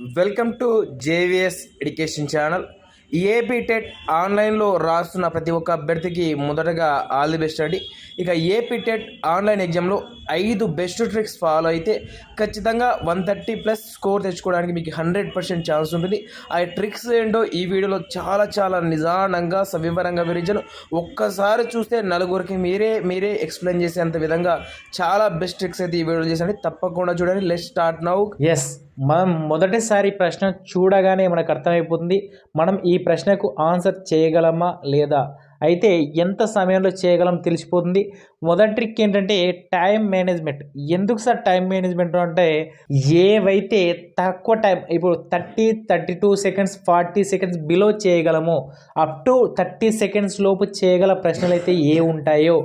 Welcome to JVS education channel AP TET ఆన్లైన్లో రాస్తున్న ప్రతి ఒక్క అభ్యర్థికి మొదటగా ఆల్ ది బెస్ట్ అండి. ఇక ఏపీ టెట్ ఆన్లైన్ ఎగ్జామ్లో ఐదు బెస్ట్ ట్రిక్స్ ఫాలో అయితే ఖచ్చితంగా వన్ థర్టీ ప్లస్ స్కోర్ తెచ్చుకోవడానికి మీకు హండ్రెడ్ పర్సెంట్ ఛాన్స్ ఉంటుంది. ఆ ట్రిక్స్ ఏంటో ఈ వీడియోలో చాలా చాలా నిదానంగా సవివరంగా వివరించాను. ఒక్కసారి చూస్తే నలుగురికి మీరే మీరే ఎక్స్ప్లెయిన్ చేసేంత విధంగా చాలా బెస్ట్ ట్రిక్స్ అయితే ఈ వీడియోలో చేశాను. తప్పకుండా చూడండి. లెట్ స్టార్ట్ నౌ ఎస్ మనం మొదటిసారి ప్రశ్న చూడగానే మనకు అర్థమైపోతుంది. మనం ఈ ప్రశ్నకు ఆన్సర్ చేయగలమా లేదా? అయితే ఎంత సమయంలో చేయగలం తెలిసిపోతుంది? మొదటి ట్రిక్ ఏంటంటే టైం మేనేజ్మెంట్ ఎందుకు సార్ టైం మేనేజ్మెంట్ అంటే ఏవైతే తక్కువ టైం ఇప్పుడు thirty thirty two seconds forty seconds below చేయగలమో అప్ టు థర్టీ సెకండ్స్ లోపు చేయగల ప్రశ్నలు అయితే ఏ ఉంటాయో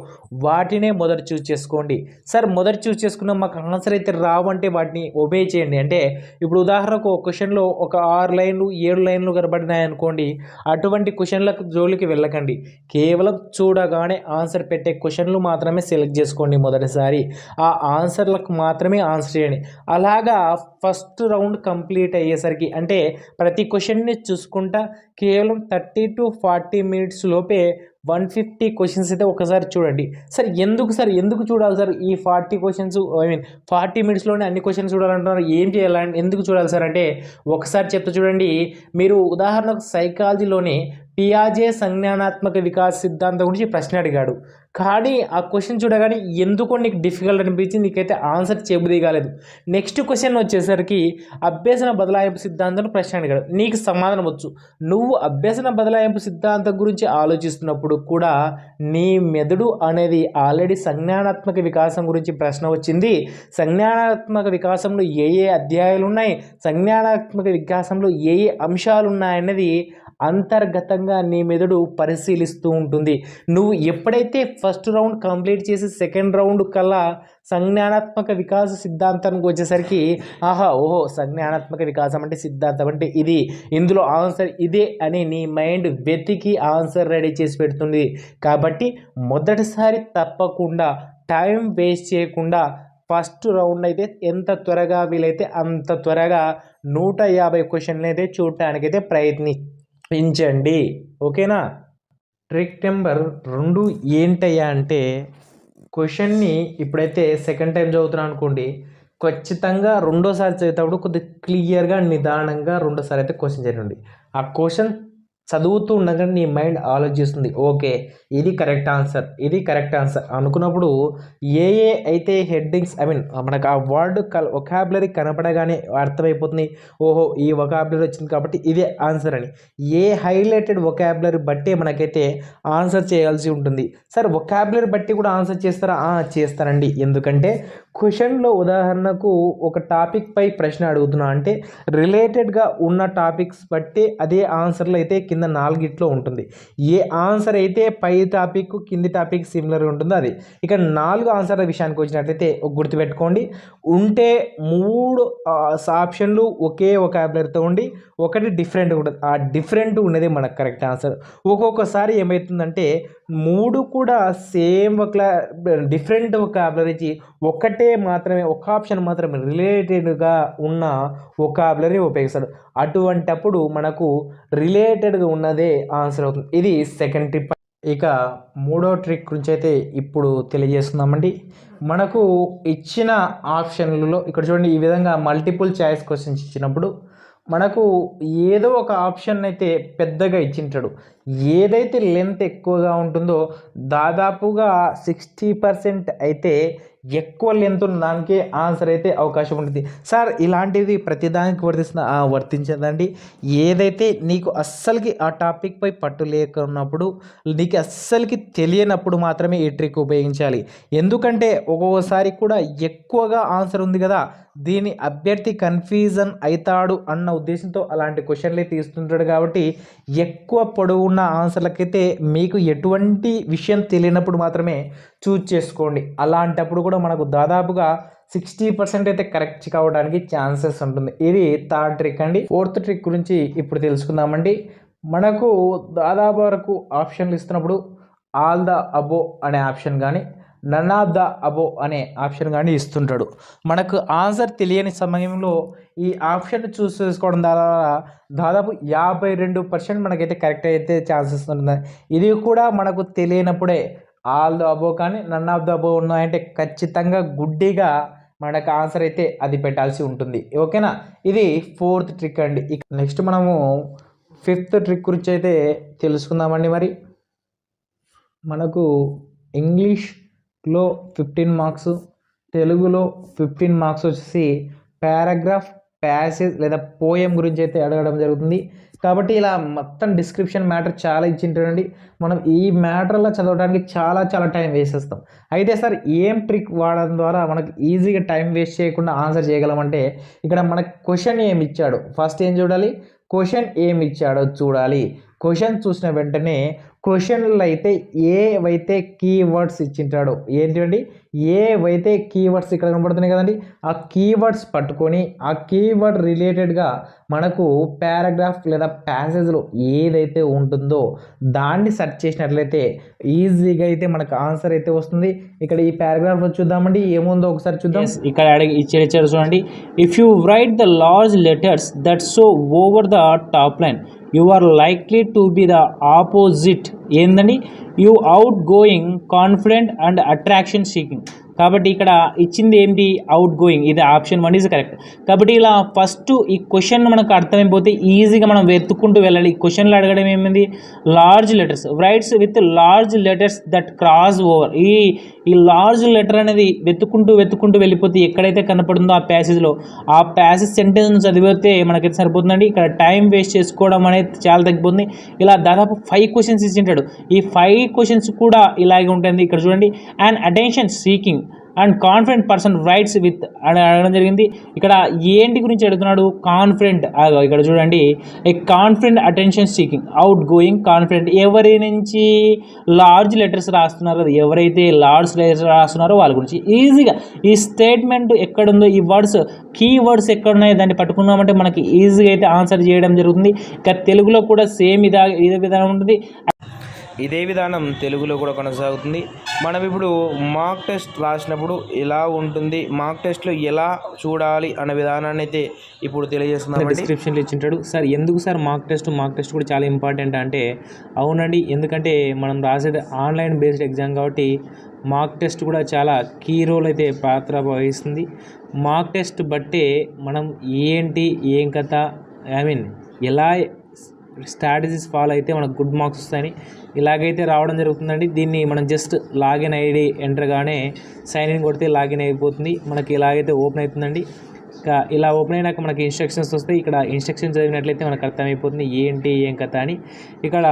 వాటినే మొదట చూస్ చేసుకోండి. సార్ మొదట చూస్ చేసుకున్న మాకు ఆన్సర్ అయితే రావంటే వాటిని ఒబే చేయండి. అంటే ఇప్పుడు ఉదాహరణకు ఒక క్వశ్చన్లో ఒక ఆరు లైన్లు ఏడు లైన్లు కనబడినాయి అనుకోండి అటువంటి క్వశ్చన్లకు జోలికి వెళ్ళకండి. కేవలం చూడగానే ఆన్సర్ పెట్టే క్వశ్చన్లు మాత్రమే సెలెక్ట్ చేసుకోండి మొదటిసారి. ఆ ఆన్సర్లకు మాత్రమే ఆన్సర్ చేయండి. అలాగా ఫస్ట్ రౌండ్ కంప్లీట్ అయ్యేసరికి అంటే ప్రతి క్వశ్చన్ని చూసుకుంటా కేవలం థర్టీ టు ఫార్టీ మినిట్స్ లోపే వన్ ఫిఫ్టీ క్వశ్చన్స్ అయితే ఒకసారి చూడండి. సార్ ఎందుకు సార్ ఎందుకు చూడాలి సార్ ఈ forty questions? I mean forty మినిట్స్లోనే అన్ని క్వశ్చన్స్ చూడాలంటున్నారు. ఏం చేయాలని ఎందుకు చూడాలి సార్ అంటే ఒకసారి చెప్తా చూడండి. మీరు ఉదాహరణకు సైకాలజీలోనే పియాజే సంజ్ఞానాత్మక వికాస్ సిద్ధాంతం గురించి ప్రశ్న అడిగాడు. కానీ ఆ క్వశ్చన్ చూడగానే ఎందుకో నీకు డిఫికల్ట్ అనిపించింది నీకైతే ఆన్సర్ చెబుది కాలేదు నెక్స్ట్ క్వశ్చన్ వచ్చేసరికి అభ్యసన బదలాయింపు సిద్ధాంతం ప్రశ్న అడిగాడు. నీకు సమాధానం వచ్చు. నువ్వు అభ్యసన బదలాయింపు సిద్ధాంతం గురించి ఆలోచిస్తున్నప్పుడు కూడా నీ మెదడు అనేది ఆల్రెడీ సంజ్ఞానాత్మక వికాసం గురించి ప్రశ్న వచ్చింది. సంజ్ఞానాత్మక వికాసంలో ఏ ఏ అధ్యాయాలు ఉన్నాయి? సంజ్ఞానాత్మక వికాసంలో ఏ ఏ అంశాలు ఉన్నాయన్నది అంతర్గతంగా నీ మెదడు పరిశీలిస్తూ ఉంటుంది. నువ్వు ఎప్పుడైతే ఫస్ట్ రౌండ్ కంప్లీట్ చేసి సెకండ్ రౌండ్ కల్లా సంజ్ఞానాత్మక వికాస సిద్ధాంతానికి వచ్చేసరికి ఆహా ఓహో సంజ్ఞానాత్మక వికాసం అంటే సిద్ధాంతం అంటే ఇది. ఇందులో ఆన్సర్ ఇదే అని నీ మైండ్ వెతికి ఆన్సర్ రెడీ చేసి పెడుతుంది. కాబట్టి మొదటిసారి తప్పకుండా టైం వేస్ట్ చేయకుండా ఫస్ట్ రౌండ్ అయితే ఎంత త్వరగా వీలైతే అంత త్వరగా నూట యాభై క్వశ్చన్లు అయితే చూడటానికైతే ప్రయత్ని పెంచండి ఓకేనా? ట్రిక్ నెంబర్ రెండు ఏంటయ్యా అంటే క్వశ్చన్ని ఇప్పుడైతే సెకండ్ టైం చదువుతున్నాను అనుకోండి ఖచ్చితంగా రెండోసారి చదివేటప్పుడు కొద్దిగా క్లియర్గా నిదానంగా రెండోసారి అయితే క్వశ్చన్ చేయండి. ఆ క్వశ్చన్ చదువుతూ ఉండగా నీ మైండ్ ఆలోచిస్తుంది. ఓకే ఇది కరెక్ట్ ఆన్సర్ ఇది కరెక్ట్ ఆన్సర్ అనుకున్నప్పుడు ఏ ఏ అయితే హెడ్డింగ్స్ ఐ మీన్ మనకు ఆ వర్డ్ కల్ ఒకాబులరీ కనపడగానే అర్థమైపోతుంది. ఓహో ఈ ఒకాబులరీ వచ్చింది కాబట్టి ఇదే ఆన్సర్ అని. ఏ హైలైటెడ్ ఒకాబులరీ బట్టే మనకైతే ఆన్సర్ చేయాల్సి ఉంటుంది. సార్ ఒకాబులరీ బట్టి కూడా ఆన్సర్ చేస్తారా? చేస్తారండి. ఎందుకంటే క్వశ్చన్లో ఉదాహరణకు ఒక టాపిక్పై ప్రశ్న అడుగుతున్నా. అంటే రిలేటెడ్గా ఉన్న టాపిక్స్ బట్టి అదే ఆన్సర్లు అయితే కింద నాలుగిట్లో ఉంటుంది. ఏ ఆన్సర్ అయితే పై టాపిక్ కింది టాపిక్ సిమిలర్ ఉంటుందో అది. ఇక నాలుగు ఆన్సర్ల విషయానికి వచ్చినట్లయితే గుర్తుపెట్టుకోండి. ఉంటే మూడు ఆప్షన్లు ఒకే ఒక యాబ్లర్తో ఉండి ఒకటి డిఫరెంట్ ఉంటుంది. ఆ డిఫరెంట్ ఉన్నది మనకు కరెక్ట్ ఆన్సర్ ఒక్కొక్కసారి ఏమవుతుందంటే మూడు కూడా సేమ్ ఒక డిఫరెంట్ ఒకాబులరీ ఒకటే మాత్రమే ఒక ఆప్షన్ మాత్రమే రిలేటెడ్గా ఉన్న ఒకాబులరీ ఉపయోగిస్తాడు. అటువంటప్పుడు మనకు రిలేటెడ్గా ఉన్నదే ఆన్సర్ అవుతుంది. ఇది సెకండ్ ట్రిప్ ఇక మూడో ట్రిక్ గురించి అయితే ఇప్పుడు తెలియజేస్తున్నామండి. మనకు ఇచ్చిన ఆప్షన్లలో ఇక్కడ చూడండి ఈ విధంగా మల్టిపుల్ చాయిస్ క్వశ్చన్స్ ఇచ్చినప్పుడు మనకు ఏదో ఒక ఆప్షన్ అయితే పెద్దగా ఇచ్చింటాడు. ఏదైతే లెంత్ ఎక్కువగా ఉంటుందో దాదాపుగా సిక్స్టీ పర్సెంట్ అయితే ఎక్కువ లెంత్ ఉన్న దానికే ఆన్సర్ అయితే అవకాశం ఉంటుంది. సార్ ఇలాంటిది ప్రతిదానికి వర్తిస్తున్న వర్తించదండి. ఏదైతే నీకు అస్సలకి ఆ టాపిక్ పై పట్టు లేకున్నప్పుడు నీకు అస్సలకి తెలియనప్పుడు మాత్రమే ఈ ట్రిక్ ఉపయోగించాలి. ఎందుకంటే ఒక్కొక్కసారి కూడా ఎక్కువగా ఆన్సర్ ఉంది కదా దీని అభ్యర్థి కన్ఫ్యూజన్ అవుతాడు అన్న ఉద్దేశంతో అలాంటి క్వశ్చన్లే తీస్తుంటాడు కాబట్టి ఎక్కువ పొడవున్న ఆన్సర్లకైతే మీకు ఎటువంటి విషయం తెలియనప్పుడు మాత్రమే చూజ్ చేసుకోండి. అలాంటప్పుడు కూడా మనకు దాదాపుగా సిక్స్టీ పర్సెంట్ అయితే కరెక్ట్ కావడానికి ఛాన్సెస్ ఉంటుంది. ఇది థర్డ్ ట్రిక్ అండి. ఫోర్త్ ట్రిక్ గురించి ఇప్పుడు తెలుసుకుందామండి. మనకు దాదాపు వరకు ఆప్షన్లు ఇస్తున్నప్పుడు ఆల్ ద అబో అనే ఆప్షన్ కానీ నన్ ఆఫ్ ద అబో అనే ఆప్షన్ కానీ ఇస్తుంటాడు. మనకు ఆన్సర్ తెలియని సమయంలో ఈ ఆప్షన్ చూస్ చేసుకోవడం ద్వారా దాదాపు యాభై రెండు పర్సెంట్ మనకైతే కరెక్ట్ అయితే ఛాన్సెస్ ఉంటుంది. ఇది కూడా మనకు తెలియనప్పుడే ఆల్ ద అబో కానీ నన్ ఆఫ్ ద అబో ఉన్నాయంటే ఖచ్చితంగా గుడ్డిగా మనకు ఆన్సర్ అయితే అది పెట్టాల్సి ఉంటుంది. ఓకేనా? ఇది ఫోర్త్ ట్రిక్ అండి. ఇక నెక్స్ట్ మనము ఫిఫ్త్ ట్రిక్ గురించి అయితే తెలుసుకుందామండి మరి. మనకు ఇంగ్లీష్లో ఫిఫ్టీన్ మార్క్స్ తెలుగులో ఫిఫ్టీన్ మార్క్స్ వచ్చేసి పారాగ్రాఫ్ ప్యాసేజ్ లేదా పోయం గురించి అయితే అడగడం జరుగుతుంది. కాబట్టి ఇలా మొత్తం డిస్క్రిప్షన్ మ్యాటర్ చాలా ఇచ్చింటాడండి. మనం ఈ మ్యాటర్లో చదవడానికి చాలా చాలా టైం వేస్ట్ చేస్తాం. అయితే సార్ ఏం ట్రిక్ వాడడం ద్వారా మనకు ఈజీగా టైం వేస్ట్ చేయకుండా ఆన్సర్ చేయగలమంటే ఇక్కడ మనకు క్వశ్చన్ ఏమి ఇచ్చాడు? ఫస్ట్ ఏం చూడాలి? క్వశ్చన్ ఏమి ఇచ్చాడో చూడాలి. క్వశ్చన్ చూసిన వెంటనే క్వశ్చన్లో అయితే ఏవైతే కీవర్డ్స్ ఇచ్చింటాడో ఏంటండి ఏవైతే కీవర్డ్స్ ఇక్కడ కనబడుతున్నాయి కదండి? ఆ కీవర్డ్స్ పట్టుకొని ఆ కీవర్డ్ రిలేటెడ్గా మనకు పారాగ్రాఫ్ లేదా ప్యాసేజ్లో ఏదైతే ఉంటుందో దాన్ని సెర్చ్ చేసినట్లయితే ఈజీగా అయితే మనకు ఆన్సర్ అయితే వస్తుంది. ఇక్కడ ఈ పారాగ్రాఫ్ చూద్దామండి. ఏముందో ఒకసారి చూద్దాం. ఇక్కడ అడిగి ఇచ్చే చూడండి. If you write the large letters that so over the top line you are likely to be the opposite ఏందండి you outgoing confident and attraction seeking కాబట్టి ఇక్కడ ఇచ్చింది ఏంటి? అవుట్ గోయింగ్ ఇది ఆప్షన్ వన్ ఈజ్ కరెక్ట్ కాబట్టి ఇలా first ఈ question మనకు అర్థమైపోతే ఈజీగా మనం వెతుక్కుంటూ వెళ్ళాలి. ఈ క్వశ్చన్లు అడగడం ఏమైంది? Large letters writes with large letters that cross over ఈ ఈ లార్జ్ లెటర్ అనేది వెతుక్కుంటూ వెతుక్కుంటూ వెళ్ళిపోతే ఎక్కడైతే కనపడుందో ఆ ప్యాసేజ్లో ఆ ప్యాసేజ్ సెంటెన్స్ చదివితే మనకైతే సరిపోతుందండి. ఇక్కడ టైం వేస్ట్ చేసుకోవడం అనేది చాలా తగ్గిపోతుంది. ఇలా దాదాపు ఫైవ్ క్వశ్చన్స్ ఇచ్చింటాడు. ఈ ఫైవ్ క్వశ్చన్స్ కూడా ఇలాగే ఉంటుంది ఇక్కడ చూడండి. And attention seeking and confident person writes with అని అడగడం జరిగింది. ఇక్కడ ఏంటి గురించి అడుగుతున్నాడు? కాన్ఫిడెంట్ ఇక్కడ చూడండి. A confident attention seeking outgoing confident. ఎవరి నుంచి లార్జ్ లెటర్స్ రాస్తున్నారో? ఎవరైతే లార్జ్ లెటర్స్ రాస్తున్నారో వాళ్ళ గురించి. ఈజీగా ఈ స్టేట్మెంట్ ఎక్కడుందో ఈ వర్డ్స్ కీ వర్డ్స్ ఎక్కడున్నాయో దాన్ని పట్టుకున్నామంటే మనకి ఈజీగా అయితే ఆన్సర్ చేయడం జరుగుతుంది. ఇక తెలుగులో కూడా సేమ్ ఇదా ఇదే విధానం ఉంటుంది. ఇదే విధానం తెలుగులో కూడా కొనసాగుతుంది. మనం ఇప్పుడు మాక్ టెస్ట్ రాసినప్పుడు ఎలా ఉంటుంది మాక్ టెస్ట్లో ఎలా చూడాలి అనే విధానాన్ని అయితే ఇప్పుడు తెలియజేస్తున్నాం డిస్క్రిప్షన్లో ఇచ్చింటాడు. సార్ ఎందుకు sir mock test mock test కూడా చాలా ఇంపార్టెంట్ అంటే అవునండి ఎందుకంటే మనం రాసేది ఆన్లైన్ బేస్డ్ ఎగ్జామ్ కాబట్టి మాక్ టెస్ట్ కూడా చాలా కీ రోల్ అయితే పాత్ర వహిస్తుంది. మాక్ టెస్ట్ బట్టే మనం ఏంటి ఏం కథ ఐ మీన్ ఎలా స్ట్రాటజీస్ ఫాలో అయితే మనకు గుడ్ మార్క్స్ వస్తాయని ఇలాగైతే రావడం జరుగుతుందండి. దీన్ని మనం జస్ట్ లాగిన్ ఐడి ఎంటర్గానే సైన్ ఇన్ కొడితే లాగిన్ అయిపోతుంది. మనకి ఇలాగైతే ఓపెన్ అవుతుందండి. ఇలా ఓపెన్ అయినాక మనకి ఇన్స్ట్రక్షన్స్ వస్తాయి. ఇక్కడ ఇన్స్ట్రక్షన్స్ చదివినట్లయితే మనకు అర్థమైపోతుంది ఏంటి ఏం కథ అని. ఇక్కడ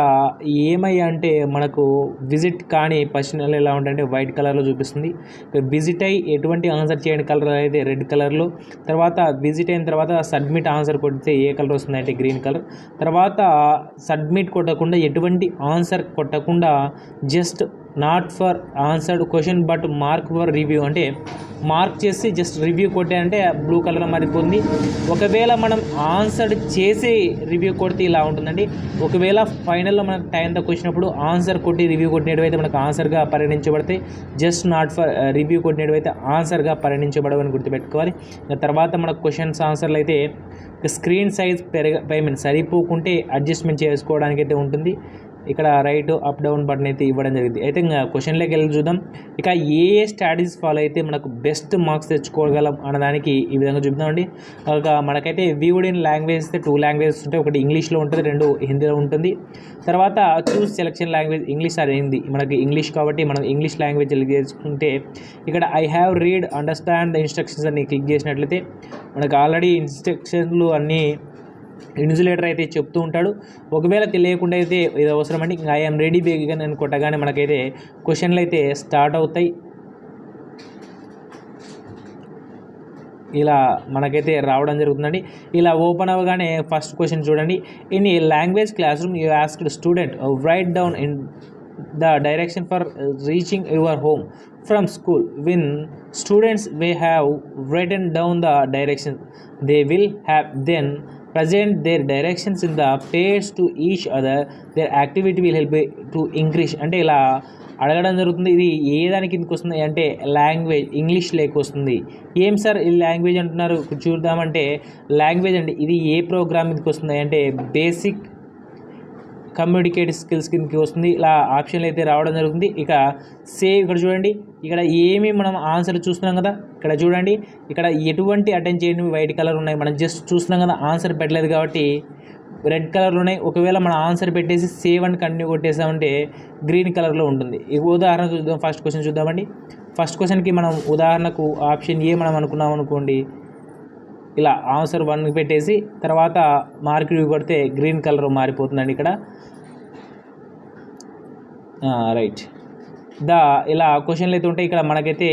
ఏమై అంటే మనకు విజిట్ కానీ పర్సనల్ ఎలా ఉంటుందంటే వైట్ కలర్లో చూపిస్తుంది. విజిట్ అయ్యి ఎటువంటి ఆన్సర్ చేయని కలర్ అయితే రెడ్ కలర్లో తర్వాత విజిట్ అయిన తర్వాత సబ్మిట్ ఆన్సర్ కొడితే ఏ కలర్ వస్తుందంటే గ్రీన్ కలర్ తర్వాత సబ్మిట్ కొట్టకుండా ఎటువంటి ఆన్సర్ కొట్టకుండా just not for answered question but mark for review అంటే మార్క్ చేసి జస్ట్ రివ్యూ కొట్టారంటే బ్లూ కలర్ మారిపోతుంది. ఒకవేళ మనం ఆన్సర్ చేసి రివ్యూ కొడితే ఇలా ఉంటుందండి. ఒకవేళ ఫైనల్లో మనకు టైం తక్కువ వచ్చినప్పుడు ఆన్సర్ కొట్టి రివ్యూ కొట్టినట్టయితే మనకు ఆన్సర్గా పరిగణించబడితే just not for review uh, కొట్టినట్టయితే ఆన్సర్గా పరిగణించబడవని గుర్తుపెట్టుకోవాలి. తర్వాత మనకు క్వశ్చన్స్ ఆన్సర్లు అయితే స్క్రీన్ సైజ్ పెరగ ఐ మీన్ సరిపోకుంటే అడ్జస్ట్మెంట్ చేసుకోవడానికి అయితే ఉంటుంది. ఇక్కడ రైట్ అప్ డౌన్ బటన్ అయితే ఇవ్వడం జరిగింది. అయితే ఇంకా క్వశ్చన్లోకి వెళ్ళి చూద్దాం. ఇక ఏ ఏ స్ట్రాటజీస్ ఫాలో అయితే మనకు బెస్ట్ మార్క్స్ తెచ్చుకోగలం అన్నదానికి ఈ విధంగా చూద్దామండి ఒక మనకైతే వ్యూడ్ ఇన్ లాంగ్వేజ్ అయితే టూ లాంగ్వేజెస్ ఉంటాయి. ఒకటి ఇంగ్లీష్లో ఉంటుంది రెండు హిందీలో ఉంటుంది. తర్వాత చూస్ సెలెక్షన్ లాంగ్వేజ్ ఇంగ్లీష్ అది హిందీ మనకి ఇంగ్లీష్ కాబట్టి మనం ఇంగ్లీష్ లాంగ్వేజ్ చేసుకుంటే ఇక్కడ I have read understand the instructions అని క్లిక్ చేసినట్లయితే మనకు ఆల్రెడీ ఇన్స్ట్రక్షన్లు అన్నీ ఇన్సులేటర్ అయితే చెప్తూ ఉంటాడు. ఒకవేళ తెలియకుండా అయితే ఇది అవసరం అండి ఇంకా ఐఎమ్ రెడీ బిగన్ అని కొట్టగానే మనకైతే క్వశ్చన్లు అయితే స్టార్ట్ అవుతాయి. ఇలా మనకైతే రావడం జరుగుతుందండి. ఇలా ఓపెన్ అవ్వగానే ఫస్ట్ క్వశ్చన్ చూడండి. In a language classroom you asked student write down in the direction for reaching your home from school when students we have written down the direction they will have then present their directions in the pairs to each other their activity will help to increase అంటే ఇలా అడగడం జరుగుతుంది. ఇది ఏ దానికి కిందకి వస్తుంది అంటే language English లేక వస్తుంది. ఏం సార్ ఈ లాంగ్వేజ్ అంటున్నారు? చూద్దామంటే లాంగ్వేజ్ అండి ఇది ఏ ప్రోగ్రామ్ కిందకి వస్తుంది అంటే బేసిక్ కమ్యూనికేట్ స్కిల్స్ కిందకి వస్తుంది. ఇలా ఆప్షన్లు అయితే రావడం జరుగుతుంది. ఇక సేవ్ ఇక్కడ చూడండి. ఇక్కడ ఏమి మనం ఆన్సర్ చూస్తున్నాం కదా. ఇక్కడ చూడండి. ఇక్కడ ఎటువంటి అటెండ్ చేయని వైట్ కలర్ ఉన్నాయి. మనం జస్ట్ చూస్తున్నాం కదా ఆన్సర్ పెట్టలేదు కాబట్టి రెడ్ కలర్లో ఉన్నాయి. ఒకవేళ మనం ఆన్సర్ పెట్టేసి సేవ్ అని కంటిన్యూ కొట్టేసామంటే గ్రీన్ కలర్లో ఉంటుంది. ఉదాహరణకు ఉదాహరణ చూద్దాం. ఫస్ట్ క్వశ్చన్ చూద్దామండి. ఫస్ట్ క్వశ్చన్కి మనం ఉదాహరణకు ఆప్షన్ ఏ మనం అనుకున్నాం అనుకోండి. ఇలా ఆన్సర్ వన్ పెట్టేసి తర్వాత మార్క్ కొడితే గ్రీన్ కలర్ మారిపోతుందండి ఇక్కడ. రైట్ ద ఇలా క్వశ్చన్లు అయితే ఉంటాయి ఇక్కడ మనకైతే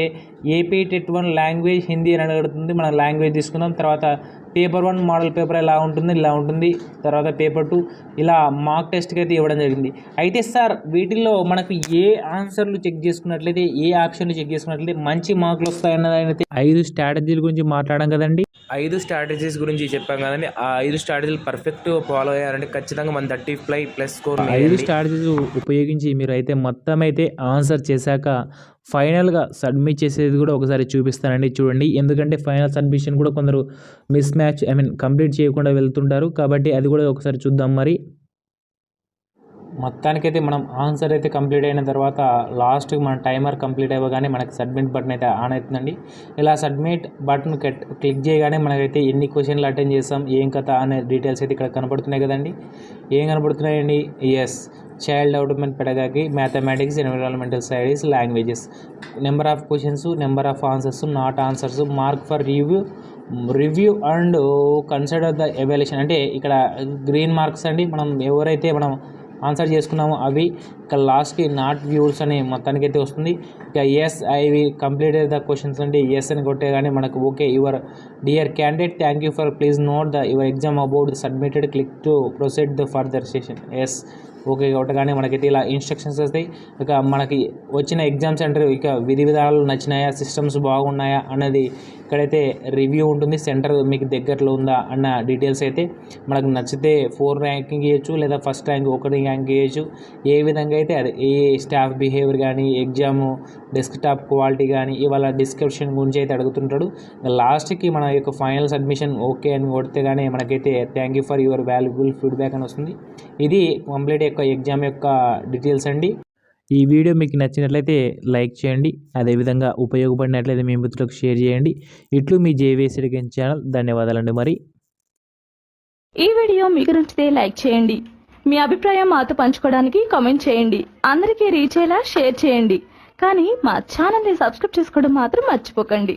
AP TET one language Hindi అని అడుగుతుంది మనం లాంగ్వేజ్ తీసుకుందాం. తర్వాత పేపర్ వన్ మోడల్ పేపర్ ఎలా ఉంటుంది? ఇలా ఉంటుంది. తర్వాత పేపర్ టూ ఇలా మార్క్ టెస్ట్కి అయితే ఇవ్వడం జరిగింది. అయితే సార్ వీటిల్లో మనకు ఏ ఆన్సర్లు చెక్ చేసుకున్నట్లయితే ఏ ఆప్షన్లు చెక్ చేసుకున్నట్లయితే మంచి మార్కులు వస్తాయన్నది అయితే ఐదు స్ట్రాటజీల గురించి మాట్లాడడం కదండి. ఐదు స్ట్రాటజీస్ గురించి చెప్పాం కదండి. ఆ ఐదు స్ట్రాటజీలు పర్ఫెక్ట్ ఫాలో అయ్యారంటే ఖచ్చితంగా మన థర్టీ ఫ్లై ప్లస్ స్కోర్ ఐదు స్ట్రాటజీస్ ఉపయోగించి మీరు అయితే మొత్తం అయితే ఆన్సర్ చేశాక ఫైనల్గా సబ్మిట్ చేసేది కూడా ఒకసారి చూపిస్తానండి. చూడండి. ఎందుకంటే ఫైనల్ సబ్మిషన్ కూడా కొందరు miss match I mean complete చేయకుండా వెళ్తుంటారు. కాబట్టి అది కూడా ఒకసారి చూద్దాం మరి. మొత్తానికైతే మనం ఆన్సర్ అయితే కంప్లీట్ అయిన తర్వాత లాస్ట్కి మన టైమర్ కంప్లీట్ అవ్వగానే మనకి సబ్మిట్ బటన్ అయితే ఆన్ అవుతుందండి. ఇలా సబ్మిట్ బటన్ క్లిక్ చేయగానే మనకైతే ఎన్ని క్వశ్చన్లు అటెండ్ చేస్తాం ఏం కథ అనే డీటెయిల్స్ అయితే ఇక్కడ కనపడుతున్నాయి కదండి. ఏం కనపడుతున్నాయండి? Yes child development పెడగాకి mathematics environmental studies languages number of questions number of answers not answers mark for review review and consider the evaluation అంటే ఇక్కడ గ్రీన్ మార్క్స్ అండి. మనం ఎవరైతే మనం ఆన్సర్ చేసుకున్నాము. అవి ఇక లాస్ట్కి నాట్ వ్యూస్ అని మొత్తానికి అయితే వస్తుంది. ఇక yes I've complete the questions అంటే ఎస్ అని కొట్టే కానీ మనకు okay your dear candidate thank you for please note the your exam about submitted click to proceed the further session yes okay కొట్టగానే మనకైతే ఇలా ఇన్స్ట్రక్షన్స్ వస్తాయి. ఇక మనకి వచ్చిన ఎగ్జామ్ సెంటర్ ఇక విధి విధానాలు నచ్చినాయా? సిస్టమ్స్ బాగున్నాయా? అన్నది ఇక్కడైతే రివ్యూ ఉంటుంది. సెంటర్ మీకు దగ్గరలో ఉందా? అన్న డీటెయిల్స్ అయితే మనకు నచ్చితే ఫోర్ ర్యాంకింగ్ ఇవ్వచ్చు లేదా ఫస్ట్ ర్యాంక్ ఒకటి ర్యాంక్ ఇవ్వచ్చు ఏ విధంగా అయితే అది ఏ స్టాఫ్ బిహేవియర్ కానీ ఎగ్జామ్ డెస్క్టాప్ క్వాలిటీ కానీ ఇవాళ డిస్క్రిప్షన్ గురించి అయితే అడుగుతుంటాడు. లాస్ట్కి మన యొక్క ఫైనల్ సబ్మిషన్ ఓకే అని కొడితే కానీ మనకైతే thank you for your valuable feedback అని వస్తుంది. ఇది కంప్లీట్ యొక్క ఎగ్జామ్ యొక్క డీటెయిల్స్ అండి. ఈ వీడియో మీకు నచ్చినట్లయితే లైక్ చేయండి అదేవిధంగా ఉపయోగపడినట్లయితే మీ మిత్రులకు షేర్ చేయండి. ఇట్లు మీ జేవీఎస్ ఎడ్యుకేషన్ ఛానల్. ధన్యవాదాలండి మరి. ఈ వీడియో మీకు నచ్చితే లైక్ చేయండి. మీ అభిప్రాయం మాతో పంచుకోవడానికి కామెంట్ చేయండి. అందరికీ రీచ్ అయ్యేలా షేర్ చేయండి. కానీ మా ఛానల్ని సబ్స్క్రైబ్ చేసుకోవడం మాత్రం మర్చిపోకండి.